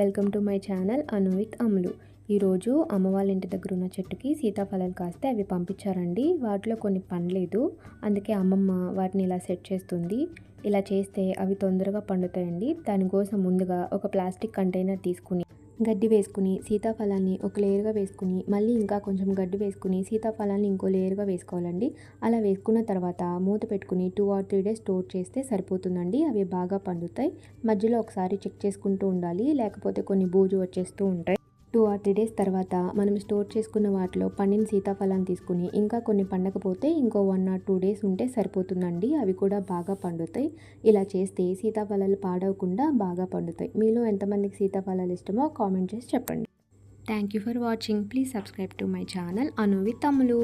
Welcome to my channel Anu with Ammulu ఈరోజు అమ్మ వాళ్ళ ఇంటి దగ్గర ఉన్న చెట్టుకి సీతాఫలాలు కాస్తే అవి పంపించారండి. వాటిలో కొన్ని పండలేదు. అందుకే అమ్మమ్మ వాటిని ఇలా సెట్ చేస్తుంది. ఇలా చేస్తే అవి తొందరగా పండుతాయండి. దానికోసం ముందుగా ఒక ప్లాస్టిక్ కంటైనర్ తీసుకుని గడ్డి వేసుకుని సీతాఫలాన్ని ఒక లేయర్గా వేసుకుని మళ్ళీ ఇంకా కొంచెం గడ్డి వేసుకుని సీతాఫలాన్ని ఇంకో లేయర్గా వేసుకోవాలండి. అలా వేసుకున్న తర్వాత మూత పెట్టుకుని two or three days store చేస్తే సరిపోతుందండి. అవి బాగా పండుతాయి. మధ్యలో ఒకసారి చెక్ చేసుకుంటూ ఉండాలి. లేకపోతే కొన్ని బూజు వచ్చేస్తూ ఉంటాయి. టూ ఆర్ త్రీ డేస్ తర్వాత మనం స్టోర్ చేసుకున్న వాటిలో పండిన సీతాఫలాన్ని తీసుకుని ఇంకా కొన్ని పండకపోతే ఇంకో వన్ ఆర్ టూ డేస్ ఉంటే సరిపోతుందండి. అవి కూడా బాగా పండుతాయి. ఇలా చేస్తే సీతాఫలాలు పాడవకుండా బాగా పండుతాయి. మీలో ఎంతమందికి సీతాఫలాలు ఇష్టమో కామెంట్ చేసి చెప్పండి. Thank you for watching please subscribe to my channel Anu with తమ్ములు